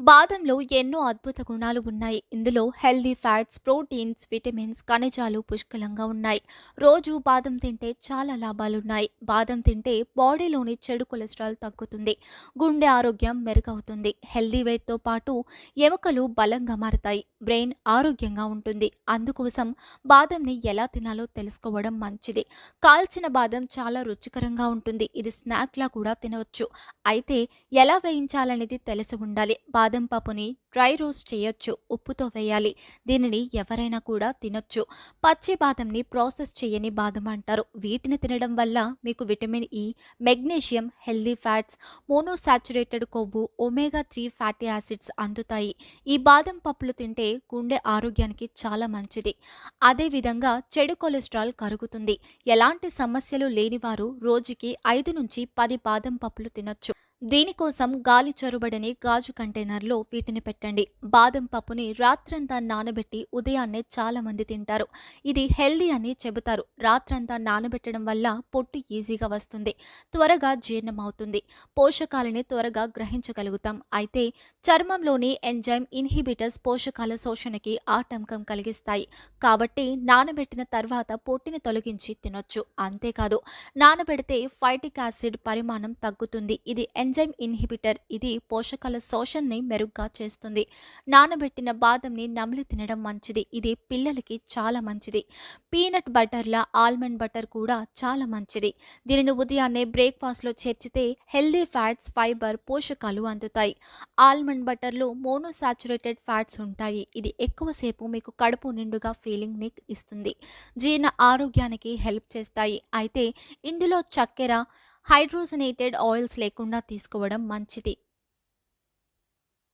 బాదంలో ఎన్నో అద్భుత గుణాలు ఉన్నాయి. ఇందులో హెల్దీ ఫ్యాట్స్ ప్రోటీన్స్ విటమిన్స్ ఖనిజాలు పుష్కలంగా ఉన్నాయి. రోజు బాదం తింటే చాలా లాభాలున్నాయి. బాదం తింటే బాడీలోని చెడు కొలెస్ట్రాల్ తగ్గుతుంది. గుండె ఆరోగ్యం మెరుగవుతుంది. హెల్దీ వెయిట్తో పాటు ఎముకలు బలంగా మారతాయి. బ్రెయిన్ ఆరోగ్యంగా ఉంటుంది. అందుకోసం బాదంని ఎలా తినాలో తెలుసుకోవడం మంచిది. కాల్చిన బాదం చాలా రుచికరంగా ఉంటుంది. ఇది స్నాక్లా కూడా తినవచ్చు. అయితే ఎలా వేయించాలనేది తెలిసి ఉండాలి. బాదం బాదం పప్పుని డ్రై రోస్ట్ చేయొచ్చు ఉప్పుతో వేయాలి. దీనిని ఎవరైనా కూడా తినొచ్చు. పచ్చి బాదంని ప్రాసెస్ చేయని బాదం అంటారు. వీటిని తినడం వల్ల మీకు vitamin E magnesium healthy fats monounsaturated కొవ్వు ఒమేగా త్రీ ఫ్యాటీ యాసిడ్స్ అందుతాయి. ఈ బాదం పప్పులు తింటే గుండె ఆరోగ్యానికి చాలా మంచిది. అదేవిధంగా చెడు కొలెస్ట్రాల్ కరుగుతుంది. ఎలాంటి సమస్యలు లేనివారు రోజుకి ఐదు నుంచి పది బాదం పప్పులు తినొచ్చు. దీనికోసం గాలి చొరబడని గాజు కంటైనర్లో వీటిని పెట్టండి. బాదం పప్పుని రాత్రంతా నానబెట్టి ఉదయాన్నే చాలా మంది తింటారు. ఇది హెల్దీ అని చెబుతారు. రాత్రంతా నానబెట్టడం వల్ల పొట్టు ఈజీగా వస్తుంది. త్వరగా జీర్ణమవుతుంది. పోషకాలని త్వరగా గ్రహించగలుగుతాం. అయితే చర్మంలోని ఎంజైమ్ ఇన్హిబిటర్స్ పోషకాల శోషణకి ఆటంకం కలిగిస్తాయి. కాబట్టి నానబెట్టిన తర్వాత పొట్టిని తొలగించి తినొచ్చు. అంతేకాదు నానబెడితే ఫైటిక్ యాసిడ్ పరిమాణం తగ్గుతుంది. ఇది ఎంజైమ్ ఇన్హిబిటర్ ఇది పోషకాల శోషణని మెరుగ్గా చేస్తుంది. నానబెట్టిన బాదంని నమిలి తినడం మంచిది. ఇది పిల్లలకి చాలా మంచిది. పీనట్ బటర్ల ఆల్మండ్ బటర్ కూడా చాలా మంచిది. దీనిని ఉదయాన్నే బ్రేక్ఫాస్ట్లో చేర్చితే హెల్దీ ఫ్యాట్స్ ఫైబర్ పోషకాలు అందుతాయి. ఆల్మండ్ బటర్లో మోనోసాచురేటెడ్ ఫ్యాట్స్ ఉంటాయి. ఇది ఎక్కువసేపు మీకు కడుపు నిండుగా ఫీలింగ్ని ఇస్తుంది. జీర్ణ ఆరోగ్యానికి హెల్ప్ చేస్తాయి. అయితే ఇందులో చక్కెర హైడ్రోజనేటెడ్ ఆయిల్స్ లేకుండా తీసుకోవడం మంచిది.